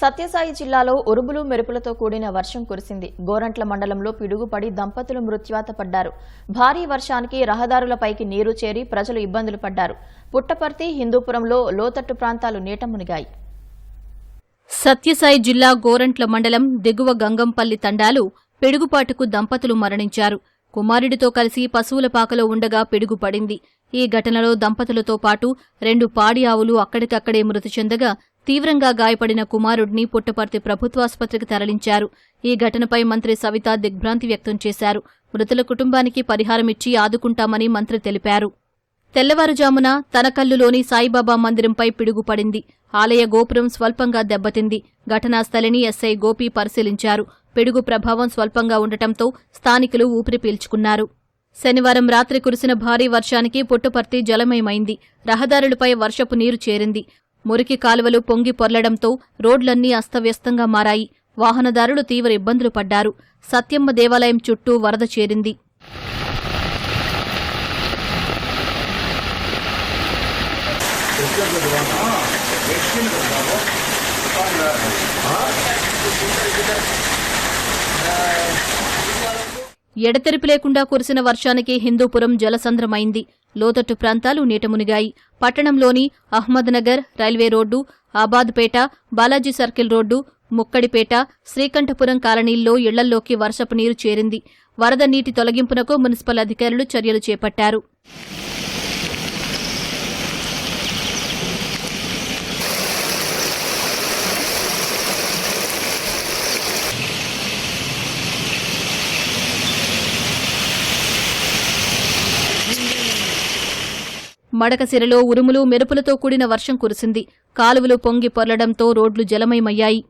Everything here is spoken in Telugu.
సత్యసాయి జిల్లాలో ఉరుములు మెరుపులతో కూడిన వర్షం కురిసింది. గోరంట్ల మండలంలో పిడుగుపడి దంపతులు మృత్యువాత పడ్డారు. భారీ వర్షానికి రహదారులపైకి నీరు చేరి ప్రజలు ఇబ్బందులు పడ్డారు. పుట్టపర్తి హిందూపురంలో లోతట్టు ప్రాంతాలు నీట మునిగాయి. సత్యసాయి జిల్లా గోరంట్ల మండలం దిగువ గంగంపల్లి తండాలు పిడుగుపాటుకు దంపతులు మరణించారు. కుమారుడితో కలిసి పశువుల పాకలో ఉండగా పిడుగుపడింది ఈ ఘటనలో దంపతులతో పాటు రెండు పాడి ఆవులు అక్కడికక్కడే మృతి చెందగా తీవ్రంగా గాయపడిన కుమారుడిని పుట్టపర్తి ప్రభుత్వాసుపత్రికి తరలించారు. ఈ ఘటనపై మంత్రి సవిత దిగ్భ్రాంతి వ్యక్తం చేశారు. మృతుల కుటుంబానికి పరిహారమిచ్చి ఆదుకుంటామని మంత్రి తెలిపారు. తెల్లవారుజామున తనకల్లులోని సాయిబాబా మందిరంపై పిడుగు పడింది. ఆలయ గోపురం స్వల్పంగా దెబ్బతింది. ఘటనా స్థలిని ఎస్ఐ గోపి పరిశీలించారు. పిడుగు ప్రభావం స్వల్పంగా ఉండటంతో స్థానికులు ఊపిరి పీల్చుకున్నారు. శనివారం రాత్రి కురిసిన భారీ వర్షానికి పుట్టుపర్తి జలమయమైంది. రహదారులపై వర్షపు నీరు చేరింది. మురికి కాలువలు పొంగి పొర్లడంతో రోడ్లన్నీ అస్తవ్యస్తంగా మారాయి. వాహనదారులు తీవ్ర ఇబ్బందులు పడ్డారు. సత్యమ్మ దేవాలయం చుట్టూ వరద చేరింది. ఎడతెరిపి లేకుండా కురిసిన వర్షానికి హిందూపురం జలసంద్రమైంది. లోతట్టు ప్రాంతాలు నీటమునిగాయి పట్టణంలోని Ahmednagar railway road Abadpeta Balaji circle road Mukkadipeta Srikanthapuram కాలనీల్లో ఇళ్ళల్లోకి వర్షపు నీరు చేరింది. వరద నీటి తొలగింపునకు మున్సిపల్ అధికారులు చర్యలు చేపట్టారు. మడకసిరలో ఉరుములు మెరుపులతో కూడిన వర్షం కురిసింది. కాలువలు పొంగి పొర్లడంతో రోడ్లు జలమయమయ్యాయి.